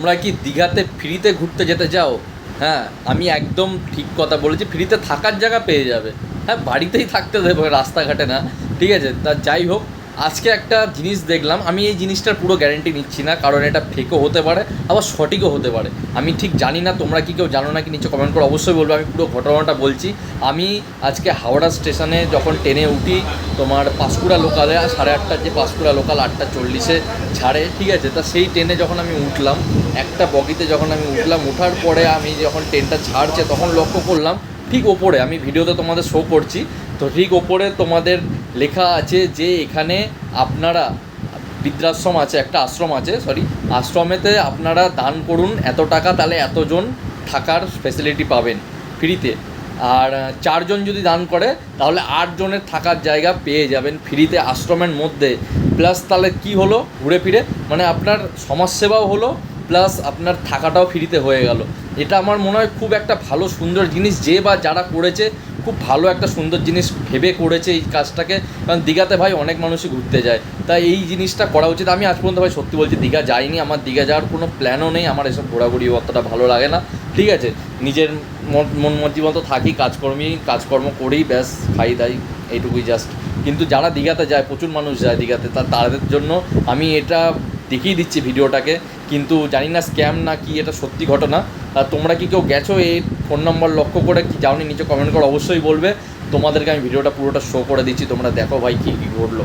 তোমরা কি দীঘাতে, ফ্রিতে ঘুরতে যেতে চাও? হ্যাঁ আমি একদম ঠিক কথা বলেছি, ফ্রিতে থাকার জায়গা পেয়ে যাবে। হ্যাঁ বাড়িতেই থাকতে দেবো রাস্তাঘাটে না। ঠিক আছে, তা যাই হোক আজকে একটা জিনিস দেখলাম, আমি এই জিনিসটার পুরো গ্যারেন্টি নিচ্ছি না, কারণ এটা ফেকও হতে পারে, আবার সঠিকও হতে পারে। আমি ঠিক জানি না তোমরা কি কেউ জানো না কি নিচে কমেন্ট করে, অবশ্যই বলব, আমি পুরো ঘটনাটা বলছি। আমি আজকে হাওড়া স্টেশনে যখন ট্রেনে উঠি, তোমার পাঁশকুড়া লোকালে সাড়ে আটটার যে পাঁশকুড়া লোকাল আটটা চল্লিশে ছাড়ে, ঠিক আছে? তা সেই ট্রেনে যখন আমি উঠলাম, একটা বগিতে যখন আমি উঠলাম ওঠার পরে আমি যখন ট্রেনটা ছাড়ছে, তখন লক্ষ্য করলাম, ঠিক ওপরে, আমি ভিডিওতে তোমাদের শো করছি তো ঠিক ওপরে তোমাদের লেখা আছে যে এখানে আপনারা বৃদ্ধাশ্রম আছে, একটা আশ্রম আছে সরি আশ্রমেতে আপনারা দান করুন এত টাকা, তাহলে এতজন থাকার ফেসিলিটি পাবেন ফ্রিতে আর চারজন যদি দান করে, তাহলে আটজনের থাকার জায়গা পেয়ে যাবেন ফ্রিতে আশ্রমের মধ্যে। প্লাস তাহলে কি হলো? ঘুরে ফিরে। মানে আপনার সমাজসেবাও হলো প্লাস আপনার থাকাটাও ফ্রিতে হয়ে গেল। এটা আমার মনে হয় খুব একটা ভালো, সুন্দর জিনিস যে বা যারা করেছে খুব ভালো একটা সুন্দর জিনিস ভেবে করেছে এই কাজটাকে, কারণ দীঘাতে ভাই অনেক মানুষই ঘুরতে যায়। তাই এই জিনিসটা করা উচিত। আমি আজ পর্যন্ত ভাই সত্যি বলছি, দীঘা যাইনি। আমার দীঘা যাওয়ার কোনো প্ল্যানও নেই। আমার এসব ঘোরাঘুরি অতটা ভালো লাগে না। ঠিক আছে, নিজের মন- মর্জি মতো থাকি, কাজকর্মী, কাজকর্ম করেই ব্যাস, খাই দাই, এইটুকুই জাস্ট কিন্তু যারা দীঘাতে যায়, প্রচুর মানুষ যায় দীঘাতে, তা তাদের জন্য আমি এটা দেখিয়ে দিচ্ছে ভিডিওটাকে। কিন্তু জানি না স্ক্যাম না কি, এটা সত্যি ঘটনা। তোমরা কি কেউ গেছো এই ফোন নম্বর লক্ষ্য করে কি যাওনি নিচে কমেন্ট করে অবশ্যই বলবে। তোমাদেরকে আমি ভিডিওটা পুরোটা শো করে দিচ্ছি, তোমরা দেখো ভাই কী কী ঘটলো।